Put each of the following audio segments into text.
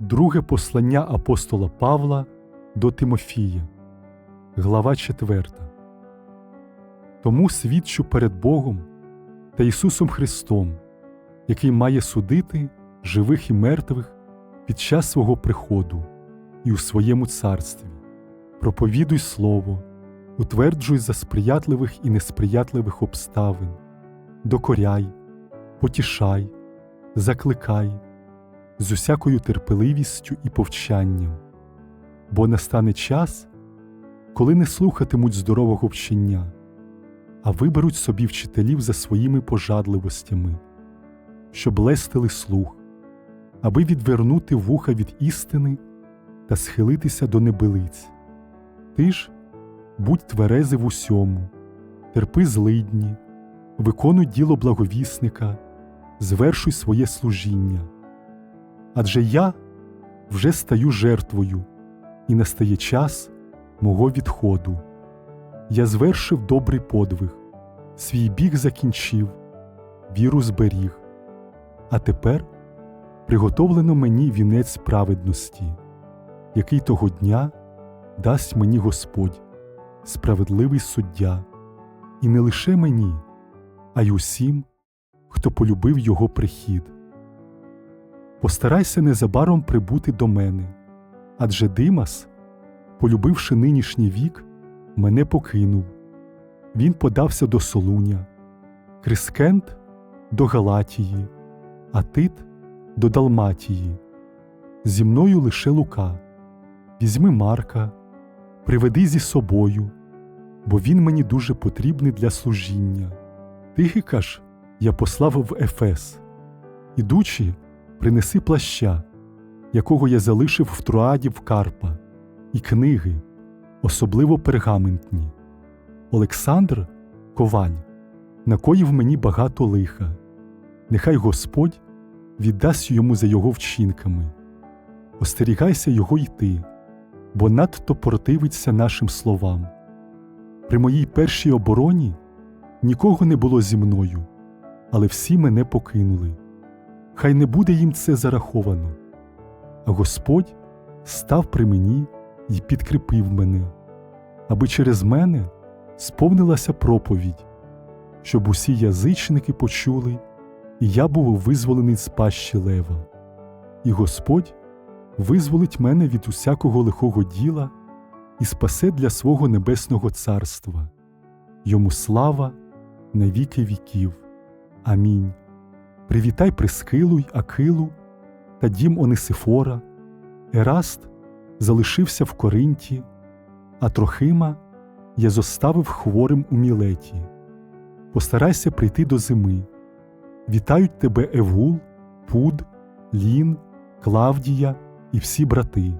Друге послання апостола Павла до Тимофія, глава 4. Тому свідчу перед Богом та Ісусом Христом, який має судити живих і мертвих під час свого приходу і у своєму царстві. Проповідуй Слово, утверджуй за сприятливих і несприятливих обставин, докоряй, потішай, закликай з усякою терпеливістю і повчанням, бо настане час, коли не слухатимуть здорового вчення, а виберуть собі вчителів за своїми пожадливостями, щоб лестили слух, аби відвернути вуха від істини та схилитися до небилиць. Ти ж будь тверези в усьому, терпи злидні, виконуй діло благовісника, звершуй своє служіння. Адже я вже стаю жертвою, і настає час мого відходу. Я звершив добрий подвиг, свій біг закінчив, віру зберіг. А тепер приготовлено мені вінець праведності, який того дня дасть мені Господь, справедливий суддя, і не лише мені, а й усім, хто полюбив його прихід. Постарайся незабаром прибути до мене, адже Димас, полюбивши нинішній вік, мене покинув. Він подався до Солуня, Крискент до Галатії, а Тит до Далматії. Зі мною лише Лука. Візьми Марка, приведи зі собою, бо він мені дуже потрібний для служіння. Тихика ж я послав в Ефес. Ідучи, принеси плаща, якого я залишив в Троаді в Карпа, і книги, особливо пергаментні. Олександр, коваль, накоїв мені багато лиха. Нехай Господь віддасть йому за його вчинками. Остерігайся його йти, бо надто противиться нашим словам. При моїй першій обороні нікого не було зі мною, але всі мене покинули. Хай не буде їм це зараховано. Господь став при мені і підкріпив мене, аби через мене сповнилася проповідь, щоб усі язичники почули, і я був визволений з пащі лева. І Господь визволить мене від усякого лихого діла і спасе для свого небесного царства. Йому слава на віки віків. Амінь. Привітай Прискилу й Акилу та дім Онисифора. Ераст залишився в Коринті, а Трохима я зоставив хворим у Мілеті. Постарайся прийти до зими. Вітають тебе Евгул, Пуд, Лін, Клавдія і всі брати.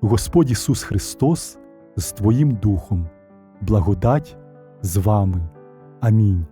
Господь Ісус Христос з Твоїм Духом, благодать з вами. Амінь.